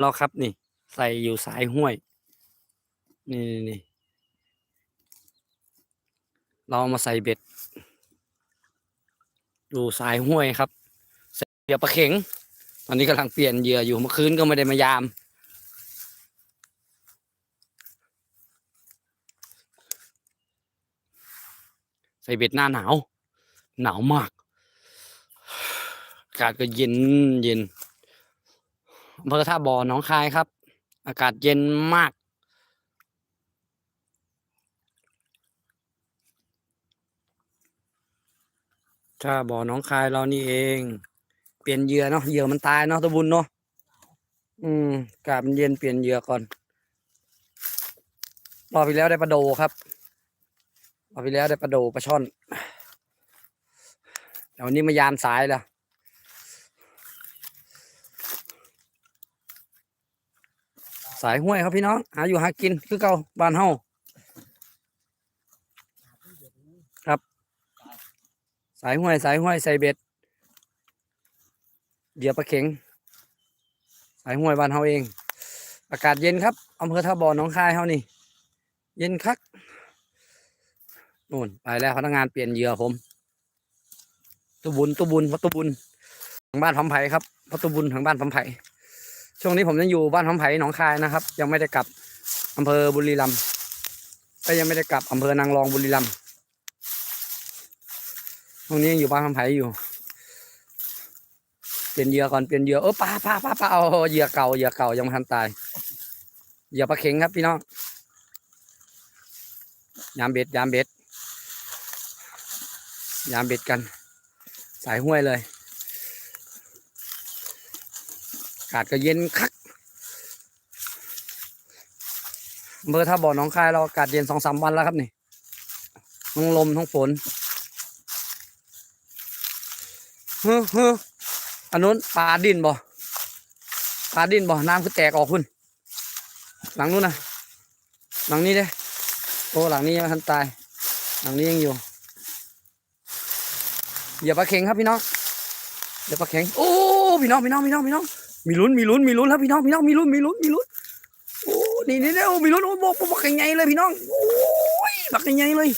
เราครับนี่ ใส่อยู่สายห้วย นี่นี่นี่เรามาใส่เบ็ด ดูสายห้วยครับใส่เหยื่อปลาเข็ง ตอนนี้กำลังเปลี่ยนเหยื่ออยู่เมื่อคืนก็ไม่ได้มายาม ใส่เบ็ดหน้าหนาว หนาวมาก อากาศก็เย็นเย็น อำเภอท่าบ่อหนองคายครับ อากาศเย็นมาก ท่าบ่อหนองคายเรานี่เอง เปลี่ยนเหยื่อเนาะเหยื่อมันตายเนาะตะบุญเนาะอืมอากาศมันเย็นเปลี่ยนเหยื่อก่อนรอบที่แล้วได้ปลาโดครับรอบที่แล้วได้ปลาโดปลาช่อนแต่วันนี้มายามสายแล้ว สายห้วยครับพี่น้อง หาอยู่หากินคือเก่าบ้านเฮาครับ สายห้วยสายห้วยใส่เบ็ดเดี๋ยวปลาเข็ง สายห้วยบ้านเฮาเอง อากาศเย็นครับอำเภอท่าบ่อหนองคายเฮานี่ เย็นคักนู่นไปแล้วพนักงานเปลี่ยนเหยื่อผมตุบุญตุบุญวัดตุบุญทางบ้านพำไผ่ครับวัดตุบุญทางบ้านพำไผ่ ช่วงนี้ผมยังอยู่บ้านพำไผ่หนองคายนะครับ ยังไม่ได้กลับอำเภอบุรีรัมย์ก็ยังไม่ได้กลับอำเภอนางรองบุรีรัมย์ช่วงนี้ยังอยู่บ้านพำไผ่อยู่ เปลี่ยนเหยื่อก่อนเปลี่ยนเหยื่อเออปลาปลาปลาปลาเอาเหยื่อเก่าเหยื่อเก่ายังไม่ทันตายเหยื่อปลาเข็งครับพี่น้องยามเบ็ดยามเบ็ดยามเบ็ดกัน สายห้วยเลย อากาศก็เย็นคักอำเภอท่าบ่อหนองคายเราอากาศเย็นสองสามวันแล้วครับนี่ทั้งลมทั้งฝนเฮ้อเฮ้ออันนู้นปลาดินบ่ปลาดินบ่น้ำคือแตกออกคุณหลังนู้นนะหลังนี้เด้โอ้หลังนี้ยังทันตาย หลังนี้ยังอยู่อย่าปลาเข็งครับพี่น้องอย่าปลาเข็งโอ้พี่น้องพี่น้องพี่น้องพี่น้อง มีลุ้นมีลุ้นมีลุ้นครับพี่น้องพี่น้องมีลุ้นมีลุ้นมีลุ้นโอ้นี่นี่นี่โอ้มีลุ้นโอ้บอกบักใหญ่ๆเลยพี่น้องโอ้ยบักใหญ่ๆเลย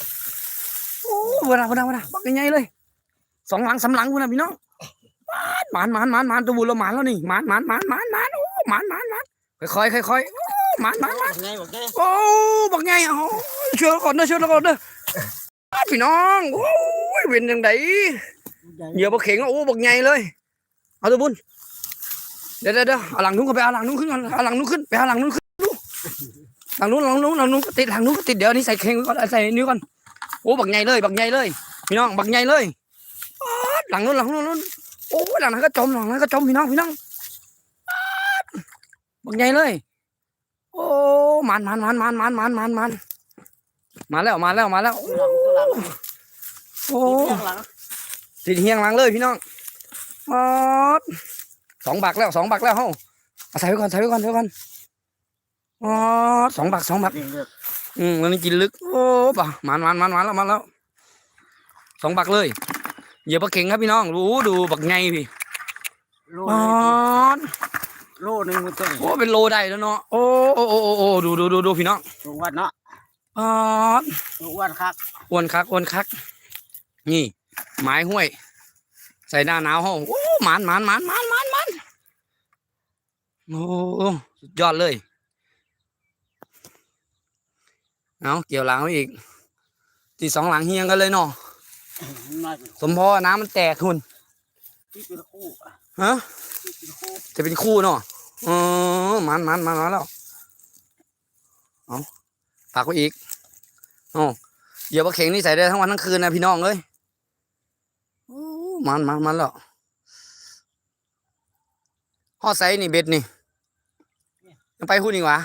โอ้เวลาเวลาเวลาบักใหญ่ๆเลยสองหลังสามหลังคุณนะพี่น้องหมานหมานหมานหมานตัวบุญเราหมานแล้วนี่หมานหมานหมานหมานหมานโอ้หมานหมานหมานค่อยๆค่อยๆโอ้หมานหมานหมานไงบอกได้โอ้บักใหญ่โอ้เชื่อก่อนเด้อเชื่อก่อนเด้อพี่น้องโอ้ยเป็นจังไดเหยื่อบักเข็งโอ้บักใหญ่เลยเอาตัวบุญ เดี๋ยวเดี๋ยวเอาหลังนู้นก็ไปเอาหลังนู้นขึ้นก่อนเอาหลังนู้นขึ้นไปเอาหลังนู้นขึ้นดูหลังนู้นหลังนู้นหลังนู้นก็ติดหลังนู้นก็ติดเดี๋ยวนี้ใส่เข่งก่อนใส่นิ้วก่อนโอ้บักใหญ่เลยบักใหญ่เลยพี่น้องบักใหญ่เลยหลังนู้นหลังนู้นโอ้หลังนั้นก็จมหลังนั้นก็จมพี่น้องพี่น้องบักใหญ่เลย โอ้มันมันมันมันมันมันมันมันมาแล้วมาแล้วมาแล้วโอ้หลังติดเฮียงหลังเลยพี่น้องอ๊าด สองบักแล้วสองบักแล้วเฮ้าเอาใส่ไว้ก่อนใส่ไว้ก่อนใส่ไว้ก่อนอ๋อสองบักสองบักนี่เลือกอืมวันนี้กินลึก โอ้ป่ะมันมันมันมันแล้วมันแล้วสองบักเลยเหยื่อปลาเข็งครับพี่น้องรู้ดูบักไงพี่โลอ๋อ โลนึงมันต้นโอ้เป็นโลได้แล้วเนาะโอ้โอ้โอ้โอ้โอ้ดูดูดูดูพี่น้องทุกวันเนาะอ๋อทุกวันคักอ้วนคักอ้วนคัก นี่ ไม้ห้วย ใส่หน้าหนาวห้องโอ้หมันหมันหมันหมันหมันหมัน โอ้สุดยอดเลย เอาเกี่ยวหลังไว้อีกที่สองหลังเฮียงกันเลยเนาะมาสมพอน้ำมันแตกคุณที่เป็นคู่ฮะที่เป็นคู่จะเป็นคู่เนาะเออมันมันมันมาแล้วเอาปากไว้อีกโอ้เหยื่อปลาเข็งนี่ใส่ได้ทั้งวันทั้งคืนนะพี่น้องเอ้ยโอ้มันมันมันแล้วฮอดไซนี่เบ็ดนี่ ยังไปหุ่นอีกวะ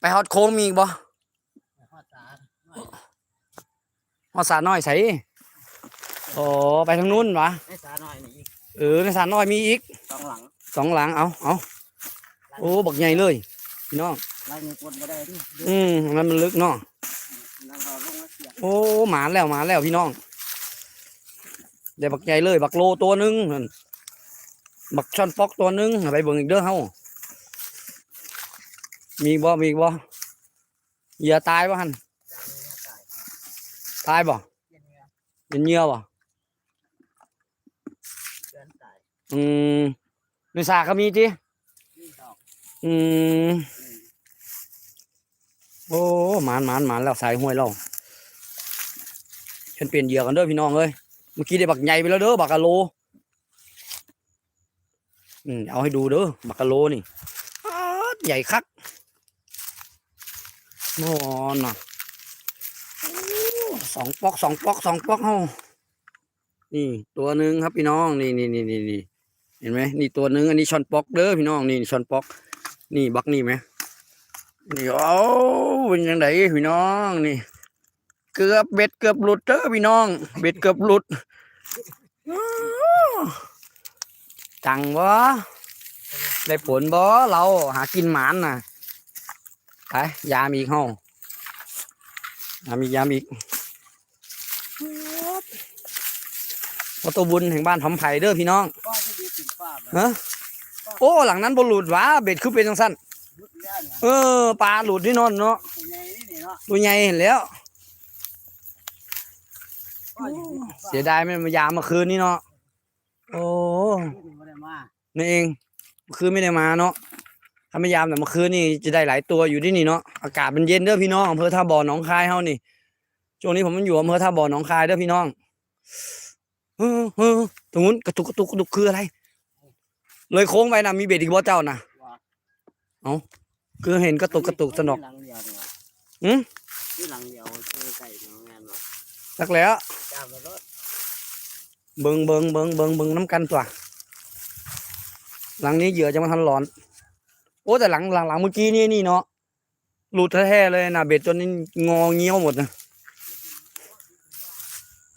ไปฮอดโค้งมีอีกบ่ข้อสามฮอดสาน้อยใส่โอ้ไปทางนู้นวะให้สาหน่อยนี่เออในสาน้อยมีอีกสองหลังสองหลังเอาเอาโอ้บักใหญ่เลยพี่น้องลายมือคนมาได้นี่อืมมันมันลึกเนาะนั่งรอลงมาเสียบโอ้หมาแล้วหมาแล้วพี่น้องเดี๋ยวบักใหญ่เลย บักโลตัวหนึงนั่นบักช่อนปอกตัวหนึงเอาไปเบิ่งอีกเด้อเฮา มีอีกบ่ มีอีกบ่เหยื่อตายบ่หันอย่างนี้ตายตายบ่เย็นเนื้อเป็นเหยื่อบ่เดือนตายอืมในสาก็มีตินี่ดอกอืมโอ้หมานหมานหมานแล้วสายห้วยเราฉันเปลี่ยนเหยื่อกันเด้อพี่น้องเอ้ยเมื่อกี้ได้บักใหญ่ไปแล้วเด้อบักกะโลอืมเอาให้ดูเด้อบักกะโลนี่อ๊าดใหญ่คัก นอนน่ะสองปอกสองปอกสองปอกเฮานี่ตัวหนึ่งครับพี่น้องนี่นี่นี่นี่นี่เห็นไหมนี่ตัวหนึ่งอันนี้ช้อนปอกเด้อพี่น้องนี่ช้อนปอก นี่บักนี่ไหมนี่โอ้เป็นยังไงพี่น้องนี่ เกือบเบ็ดเกือบหลุดเด้อพี่น้อง เบ็ดเกือบหลุดจังบ่ได้ผลบ่เราหากินหมานน่ะ ไปยามอีกเฮายามอีกยามอีกวัตถุบุญแห่งบ้านทำไผ่เด้อพี่น้องก็จะดีถึงฟ้าแบบฮะโอ้หลังนั้นบหลุดหวะเบ็ดคือเป็นจังสั้นยุดแล้วเนี่ยเออปลาหลุดที่นอนเนาะตัวใหญ่นี่นี่เนาะตัวใหญ่เห็นแล้วก็อยู่ที่ฟ้าเสียดายไม่มายามเมื่อคืนนี้เนาะโอ้ที่ไม่ได้มานี่เองเมื่อคืนไม่ได้มาเนาะ ถ้าไม่ยามแต่เมื่อคืนนี่จะได้หลายตัวอยู่ที่นี่เนาะอากาศมันเย็นเด้อพี่น้องอำเภอท่าบ่อหนองคายเฮานี่ช่วงนี้ผมมันอยู่อำเภอท่าบ่อหนองคายเด้อพี่น้องเออเออตรงนู้นกระตุกกระตุกกระตุกคืออะไร เลยโค้งไปนะมีเบ็ดอีกบ่เจ้านะคือเห็นกระตุกกระตุกสนอกหลังเดียวเนี่ยหืมที่หลังเดียวเจอไก่เนาะงานเนาะสักแล้วจ้ามารถเบิงเบิงเบิงเบิงเบิงน้ำกันตัวหลังนี้เหยื่อจะมาทันหลอน โอ้แต่หลังหลังหลังเมื่อกี้นี่นี่เนาะหลุดแท้ๆเลยนะเบ็ดจนนี่งอเงี้ยวหมดนะ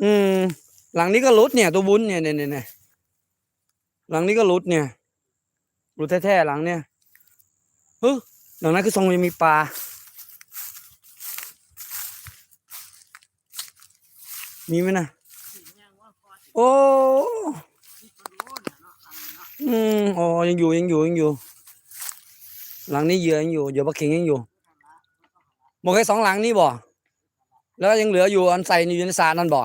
อืม หลังนี้ก็หลุดเนี่ย ตัวบุญเนี่ยเนี่ยเนี่ยหลังนี้ก็หลุดเนี่ยหลุดแท้ๆหลังเนี่ยเฮ้ยหลังนั้นคือทรงยังมีปลามีไหมนะโอ้ อืม อ๋อ ยังอยู่ ยังอยู่ ยังอยู่ หลังนี้เหยื่อยังอยู่เหยื่อปลาเข็งยังอยู่หมดแค่สองหลังนี้บ่แล้วยังเหลืออยู่อันใส่อยู่ในสระนั่นบ่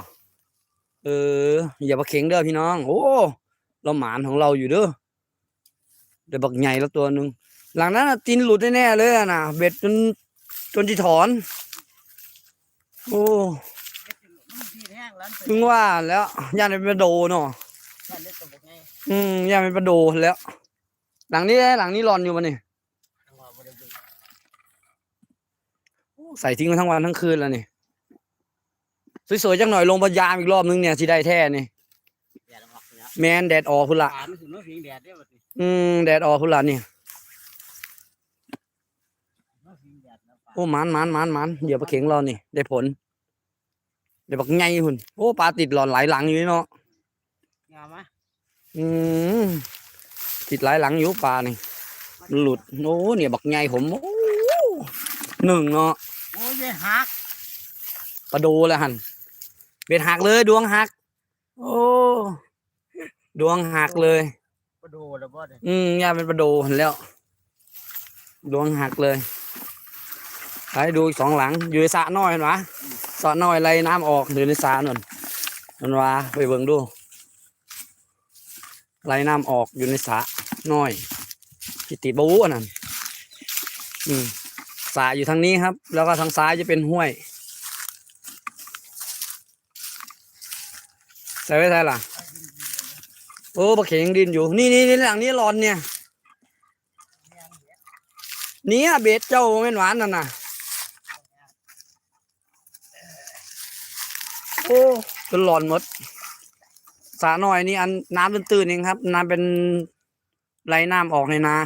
เออเยื่อปลาเข็งเด้อพี่น้อง โอ้เราหมานของเราอยู่เด้อเดี๋ยวบักใหญ่แล้วตัวหนึ่งหลังนั้นตีนหลุดแน่เลยนะเบ็ดจนจนจีถอน โอ้มันดีแห้งแล้วถึงว่าแล้วย่านเป็นปลาโดเนาะอืมย่านเป็นปลาโดแล้ว หลังนี้หลังนี้รอนอยู่มันนี่ จังหวะบ่ได้ดู ใส่ทิ้งมาทั้งวันทั้งคืนแล้วนี่สวยๆจังหน่อยลงพยามอีกรอบนึงเนี่ยสิได้แท้นี่แดดออกเนี่ยแมนแดดออกพุ่นละถามถึงน้องพิงแดดได้บ่ติอืมแดดออกพุ่นละนี่น้องพิงแดดแล้วปลาโอ้หมันหมันหมันหมันเดี๋ยวปลาเข็งเรานี่ ได้ผล เดี๋ยวบักไงหุ่นโอ้ปลาติดหลอนหลายหลังอยู่นี่เนาะงามไหมอืมติดหลายหลังอยู่ปลานี่มันหลุดโอ้เนี่ยบักไงผมโอ้หนึ่งเนาะ โอ้ยหักปลาโดแล้วหันเบ็ดหักเลยดวงหัก โอ้ดวงหักเลยบ่ดูแล้วบ่ได้อืมย่าเป็นประโดเห็นแล้ว ดวงหักเลยไปดูอีกสองหลังอยู่ในสระน้อยเห็นปะสระน้อยไรน้ำออกอยู่ในสระนั่นนั่นวะไปเบิ่งดูไรน้ำออกอยู่ในสระน้อยที่ติดบูอันนั่นอืม สระอยู่ทางนี้ครับ แล้วก็ทางซ้ายจะเป็นห้วยใส่ไว้ใส่ล่ะ โอ้ปลาเข็งดินอยู่ นี่นี่นี่หลังนี้ร้อนเนี่ยเนี่ยเบ็ดเจ้าแม่นหวานนั่นน่ะ โอ้จนหลอนหมดสาหน่อยนี่อันน้ำตื้นๆเองครับ น้ำเป็นไหลน้ำออกในนา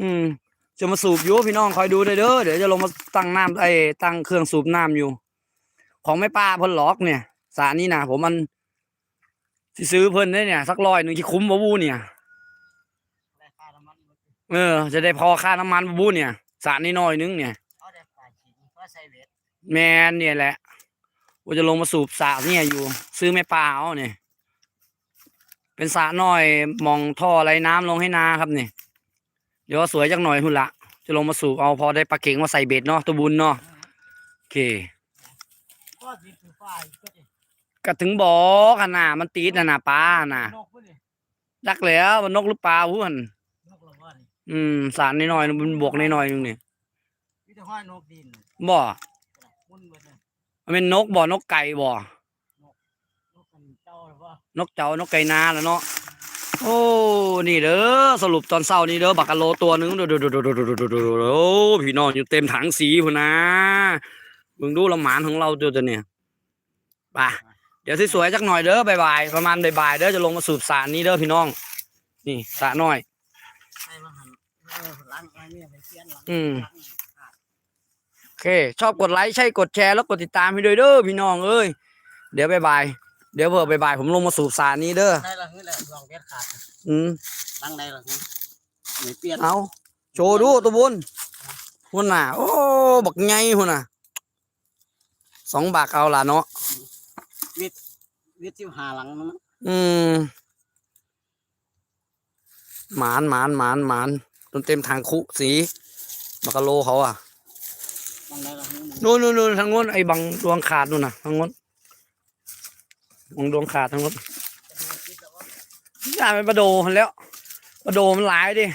อืม จะมาสูบอยู่พี่น้องคอยดูได้เด้อเดี๋ยวจะลงมาตั้งน้ำไอ้ตั้งเครื่องสูบน้ำอยู่ ของแม่ป้าเพิ่นหลอกเนี่ยสารนี่นะผมมันซื้อเพิ่นได้เนี่ย สักร้อยหนึ่งที่คุ้มบ่บูเนี่ยเออ จะได้พอค่าน้ำมันบ่บูเนี่ยสารนี่น้อยนึงเนี่ยแมนเนี่ยแหละว่าจะลงมาสูบสรเนี่ยอยู่ ซื้อแม่ปลาเอาเนี่ยเป็นสระน้อยมองท่อไรน้ำลงให้นาครับเนี่ย เดี๋ยวสวยจักหน่อยหุ่นละจะลงมาสูบเอาพอได้ปลาเข็งมาใส่เบ็ดเนาะตัวบุญเนาะโอเคก็ถึงบอกอะน่ะมันติดน่ะนะปลาน่ะนกบ่นี่ดักแล้วมันนกหรือปลาพุ่นนกละบ่นี่อืมสารนิดหน่อยมันบวกนิดหน่อยนึงนี่มีแต่ห้อยนกดินบ่มันเป็นนกบ่นกไก่บ่อนกเจ้านกไก่นาแล้วเนาะ โอ้ นี่เด้อ สรุปตอนเช้านี้เด้อ บักกะโลตัวหนึงด้อเด้อเด้อเด้อเด้อเด้อเด้อเด้อโอ้พี่น้องอยู่เต็มถังสีพุ่นนะมึงดูละหมานของเราตัวตัวเนี่ยไปเดี๋ยวสวยๆจักหน่อยเด้อบ่ายๆประมาณบ่ายๆเด้อจะลงมาสูบสารนี้เด้อพี่น้อง นี่สระน้อยใส่มาหนเออล้างไอ้เนี่ยไปเสียนหลังอืมโอเค ชอบกดไลค์ใช่กดแชร์แล้วกดติดตามให้ด้วยเด้อพี่น้องเอ้ยเดี๋ยวบ่ายๆ เดี๋ยวเผื่อบ่ายๆผมลงมาสูบสารนี้เด้อได้ละนี่แหละลองเบ็ดขาดอืมล้างได้ละนี่ไม่เปลี่ยนเอาโชว์ดูตัวบุญหุ่นน่ะ โอ้บักไงหุ่นน่ะสองบาทเอาล่ะเนาะวิทย์ที่หาหลังมันอืมหมานหมานหมานหมานจนเต็มทางคุสีบักกะโลเขาอะล้างได้ละนี่นู่นนู่นนู่นทางโน้นไอ้บังดวงขาดนู่นน่ะทางโน้น บังดวงขาดทางโน้นอย่าเป็นประโดมันแล้ว ประโดมันหลายดิ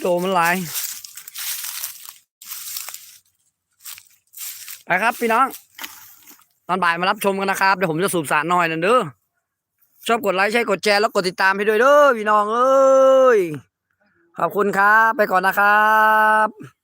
โดมันหลาย ไปครับพี่น้อง ตอนบ่ายมารับชมกันนะครับ เดี๋ยวผมจะสูบสารหน่อยนั่นเด้อ ชอบกดไลค์ใช่กดแชร์แล้วกดติดตามให้ด้วยเด้อพี่น้องเอ้ย ขอบคุณครับ ไปก่อนนะครับ